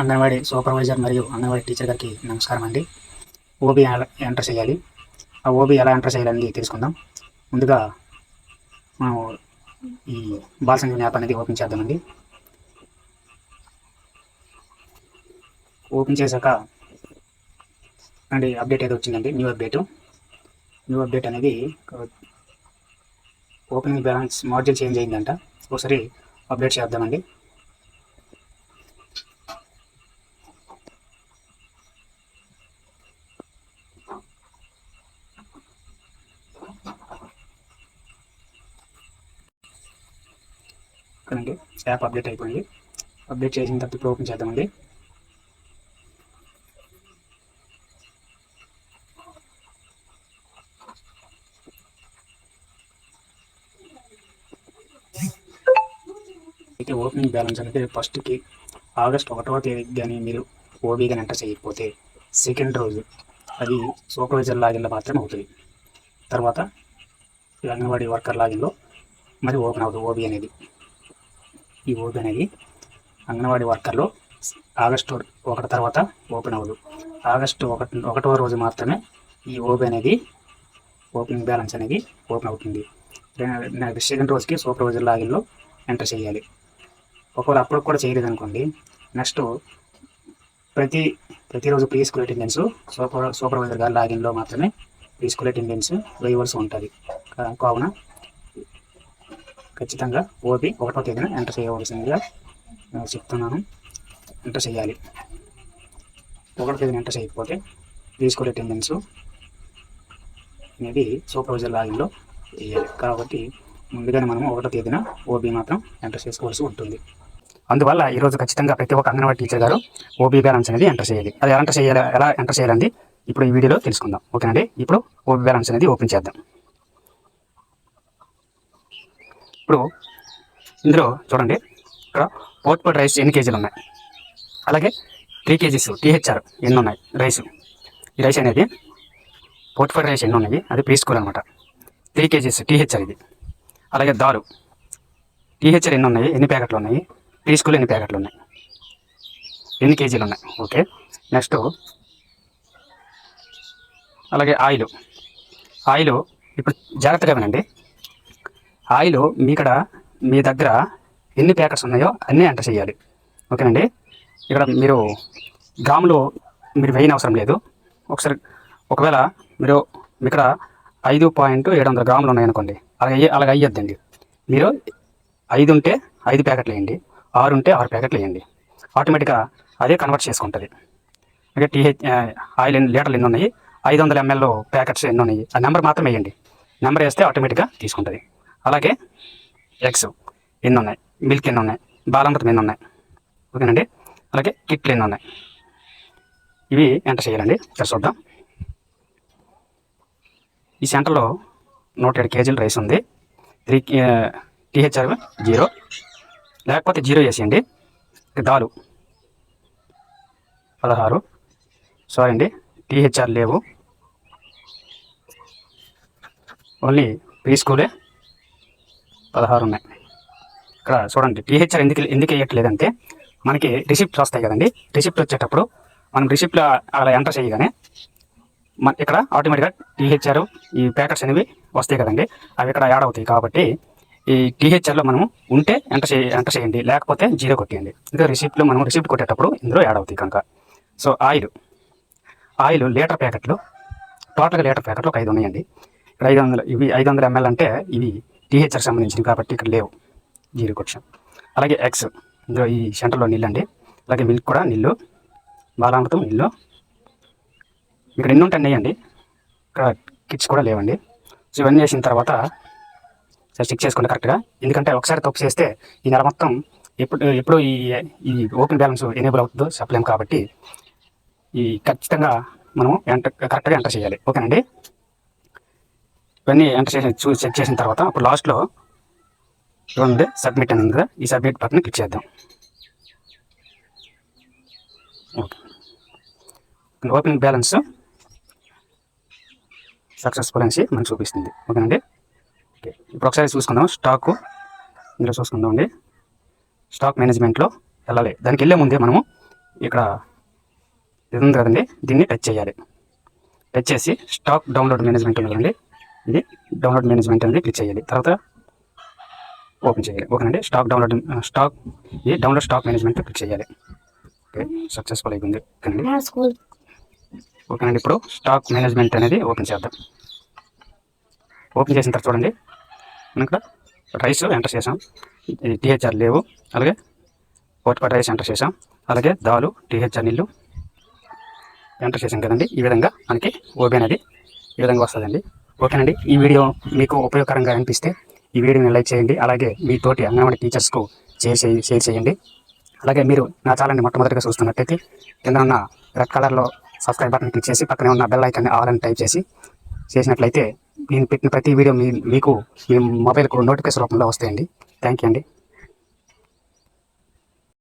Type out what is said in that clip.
Anganwadi supervisor మరియు anganwadi teacher గారికి నమస్కారం అండి. ఓబీ ఎలా ఎంటర్ చేయాలి? ఆ ఓబీ ఎలా ఎంటర్ చేయాలని తెలుసుకుందాం. ముందుగా మనం ఈ బాల సంజీవని యాప్ అనేది ఓపెన్ చేద్దామండి. ఓపెన్ చేశాక అండి అప్డేట్ ఏదో వచ్చిందండి. New update. న్యూ అప్డేట్ అనేది ఓపెనింగ్ బ్యాలెన్స్ మాడ్యూల్ చేంజ్ అయిందంట. ఒకసారి అప్డేట్ చేద్దామండి. కదండి యాప్ అప్డేట్ అయిపోయింది. అప్డేట్ చేసిన తర్వాత ఇప్పుడు ఓపెన్ చేద్దామండి. అయితే ఓపెనింగ్ బ్యాలెన్స్ అనేది ఫస్ట్కి ఆగస్ట్ ఒకటవ తేదీ కానీ మీరు ఓబీ కానీ ఎంటర్ చేయకపోతే సెకండ్ రోజు అది సూపర్వైజర్ లాగిన్లో మాత్రమే అవుతుంది. తర్వాత అంగన్వాడీ వర్కర్ లాగిన్లో మరి ఓపెన్ అవుతుంది ఓబీ అనేది. ఈ ఓబీ అనేది అంగన్వాడీ వర్కర్లో ఆగస్టు ఒకటి తర్వాత ఓపెన్ అవ్వదు. ఆగస్టు ఒకటి ఒకటవ రోజు మాత్రమే ఈ ఓబీ అనేది ఓపెనింగ్ బ్యాలెన్స్ అనేది ఓపెన్ అవుతుంది. సెకండ్ రోజుకి సూపర్వైజర్ లాగిన్లో ఎంటర్ చేయాలి. ఒకవేళ అప్పుడు కూడా చేయలేదు అనుకోండి నెక్స్ట్ ప్రతి ప్రతిరోజు pre school attendance super supervisor గారి లాగిన్లో మాత్రమే ప్రీ స్కూల్ అటెండెన్స్ వేయవలసి ఉంటుంది. కావున ఖచ్చితంగా ఓబీ ఒకటో తేదీన ఎంటర్ చేయవలసిందిగా చెప్తున్నాను. ఎంటర్ చేయాలి. ఒకటో తేదీన ఎంటర్ చేయకపోతే తీసుకునే అటెండెన్స్ అనేది సూపర్వైజర్ లాగిన్లో వేయాలి. కాబట్టి ముందుగానే మనం ఒకటో తేదీన ఓబీ మాత్రం ఎంటర్ చేసుకోవాల్సి ఉంటుంది. అందువల్ల ఈరోజు ఖచ్చితంగా ప్రతి ఒక్క అంగన్వాడీ టీచర్ గారు ఓబీ బ్యాలెన్స్ అనేది ఎంటర్ చేయాలి. అది ఎలా ఎంటర్ చేయాలి ఎలా ఎంటర్ చేయాలండి ఇప్పుడు ఈ వీడియోలో తెలుసుకుందాం. ఓకేనండి? ఇప్పుడు ఓబీ బ్యాలెన్స్ అనేది ఓపెన్ చేద్దాం. ఇప్పుడు ఇందులో చూడండి. ఇక్కడ పోర్ట్పోర్ట్ రైస్ ఎన్ని కేజీలు ఉన్నాయి? అలాగే త్రీ కేజీస్ టీహెచ్ఆర్ ఎన్ని ఉన్నాయి? రైస్. ఈ రైస్ అనేది పోర్ట్పోర్ట్ రైస్ ఎన్ని ఉన్నాయి? అది ప్రీ స్కూల్ అనమాట త్రీ కేజీస్ టీహెచ్ఆర్ ఇది. అలాగే దారు. టీహెచ్ఆర్ ఎన్ని ఉన్నాయి? ఎన్ని ప్యాకెట్లు ఉన్నాయి? ప్రీ స్కూల్ ఎన్ని ప్యాకెట్లు ఉన్నాయి? ఎన్ని కేజీలు ఉన్నాయి? ఓకే. నెక్స్ట్ అలాగే ఆయిల్. ఆయిల్ ఇప్పుడు జాగ్రత్తగా వినండి. ఆయిల్ మీ ఇక్కడ మీ దగ్గర ఎన్ని ప్యాకెట్స్ ఉన్నాయో అన్నీ ఎంటర్ చేయాలి. ఓకేనండి? ఇక్కడ మీరు గ్రాములు మీరు వేయని అవసరం లేదు. ఒకసారి ఒకవేళ మీరు ఇక్కడ ఐదు పాయింట్ ఏడు వందల గ్రాములు ఉన్నాయనుకోండి అలాగే అలాగ అయ్యొద్దండి. మీరు ఐదు ఉంటే ఐదు ప్యాకెట్లు వేయండి ఆరు ఉంటే ఆరు ప్యాకెట్లు వేయండి. ఆటోమేటిక్గా అదే కన్వర్ట్ చేసుకుంటుంది. అలాగే టీహెచ్ ఆయిల్ ఎన్ని లీటర్లు ఎన్ని ఉన్నాయి? ఐదు వందల ఎంఎల్ ప్యాకెట్స్ ఎన్ని ఉన్నాయి? ఆ నెంబర్ మాత్రం వేయండి. నెంబర్ వేస్తే ఆటోమేటిక్గా తీసుకుంటుంది. అలాగే ఎగ్స్ ఎన్ని ఉన్నాయి మిల్క్ ఎన్ని ఉన్నాయి బాలామృతం ఎన్ని ఉన్నాయి ఓకేనండి? అలాగే కిట్లు ఎన్ని ఉన్నాయి ఇవి ఎంటర్ చేయాలండి? ఇక్కడ చూద్దాం. ఈ సెంటర్లో నూట ఏడు కేజీల రైస్ ఉంది. Three THR zero. లేకపోతే జీరో చేసేయండి దాలు. పదహారు. సారీ అండి టీహెచ్ఆర్ లేవు. ఓన్లీ ప్రీ స్కూలే. పదహారు ఉన్నాయి. ఇక్కడ చూడండి టీహెచ్ఆర్ ఎందుకు ఎందుకు వేయట్లేదంటే మనకి రిసిప్ట్స్ వస్తాయి కదండి. రిసిప్ట్ వచ్చేటప్పుడు మనం రిసిప్ట్లో అలా ఎంటర్ చేయగానే మన ఇక్కడ ఆటోమేటిక్గా టీహెచ్ఆర్ ఈ ప్యాకెట్స్ అనేవి వస్తాయి కదండి. అవి ఇక్కడ యాడ్ అవుతాయి కాబట్టి ఈ టీహెచ్ఆర్లో మనం ఉంటే ఎంటర్ చేయ ఎంటర్ చేయండి. లేకపోతే జీరో కొట్టేయండి. ఇంకా రిసిప్ట్లో మనం రిసిప్ట్ కొట్టేటప్పుడు ఇందులో యాడ్ అవుతాయి కనుక. So oil. ఆయిల్ లీటర్ ప్యాకెట్లు టోటల్గా లీటర్ ప్యాకెట్లు ఒక ఐదు ఉన్నాయండి. ఇక్కడ ఐదు వందలు ఇవి ఐదు వందల ఎంఎల్ అంటే ఇవి టీహెచ్ఆర్ సంబంధించినవి కాబట్టి ఇక్కడ లేవు జీరో క్వశ్చన్ అలాగే ఎక్స్ ఇందులో ఈ సెంటర్లో నీళ్ళు అండి అలాగే మిల్క్ కూడా నీళ్ళు బాలామృతం నీళ్ళు. ఇక్కడ ఎన్ని ఉంటాయి అండి? ఇక్కడ కిట్స్ కూడా లేవండి. సో ఇవన్నీ చేసిన తర్వాత సరే చెక్ చేసుకోండి కరెక్ట్గా ఎందుకంటే ఒకసారి తప్పు చేస్తే ఈ నెల మొత్తం ఎప్పుడు ఎప్పుడు ఈ ఈ ఓపెన్ బ్యాలెన్స్ ఎనేబుల్ అవుతుందో చెప్పలేము కాబట్టి ఈ ఖచ్చితంగా మనం ఎంటర్ కరెక్ట్గా ఎంటర్ చేయాలి. ఓకేనండి ఇవన్నీ ఎంటర్ చేసి చూసి చెక్ చేసిన తర్వాత అప్పుడు లాస్ట్లో చూడండి సబ్మిట్ అని ఉంది కదా ఈ సబ్మిట్ బటన్ క్లిక్ చేద్దాం. ఓకే. ఓపెనింగ్ బ్యాలెన్స్ సక్సెస్ఫుల్ అనేసి మనకు చూపిస్తుంది. ఓకేనండి? ఓకే. ఇప్పుడు ఒకసారి చూసుకుందాం. స్టాకు ఇందులో చూసుకుందాం అండి. స్టాక్ మేనేజ్మెంట్లో వెళ్ళాలి. దానికి వెళ్ళే ముందే మనము ఇక్కడ ఇది ఉంది కదండి దీన్ని టచ్ చేయాలి. టచ్ చేసి స్టాక్ డౌన్లోడ్ మేనేజ్మెంట్ ఉంది కదండి ఇది డౌన్లోడ్ మేనేజ్మెంట్ అనేది క్లిక్ చేయాలి. తర్వాత ఓపెన్ చేయాలి. ఓకేనండి స్టాక్ డౌన్లోడ్ స్టాక్ ఇది డౌన్లోడ్ స్టాక్ మేనేజ్మెంట్ క్లిక్ చేయాలి. ఓకే సక్సెస్ఫుల్ అయిపోయింది. ఓకేనండి ఇప్పుడు స్టాక్ మేనేజ్మెంట్ అనేది ఓపెన్ చేద్దాం. ఓపెన్ చేసిన తర్వాత చూడండి. మనం ఇక్కడ రైస్ ఎంటర్ చేసాం. ఇది టీహెచ్ఆర్ లేవు. అలాగే పోటుపాటి రైస్ ఎంటర్ చేసాం. అలాగే దాలు టీహెచ్ఆర్ నీళ్ళు ఎంటర్ చేసాం కదండి. ఈ విధంగా మనకి ఓబీ అనేది ఈ విధంగా వస్తుందండి. ఓకేనండి ఈ వీడియో మీకు ఉపయోగకరంగా అనిపిస్తే ఈ వీడియోని లైక్ చేయండి అలాగే మీ తోటి అంగన్వాడీ టీచర్స్కు షేర్ చేయి షేర్ చేయండి. అలాగే మీరు నా ఛానల్ని మొట్టమొదటిగా చూస్తున్నట్టయితే కింద ఉన్న రెడ్ కలర్లో సబ్స్క్రైబ్ బటన్ క్లిక్ చేసి పక్కనే ఉన్న బెల్ ఐకాన్ని ఆల్ అని టైప్ చేసి చేసినట్లయితే నేను పెట్టిన ప్రతి వీడియో మీ మీకు మీ మొబైల్కు నోటిఫికేషన్ రూపంలో వస్తాయండి. థ్యాంక్ యూ అండి.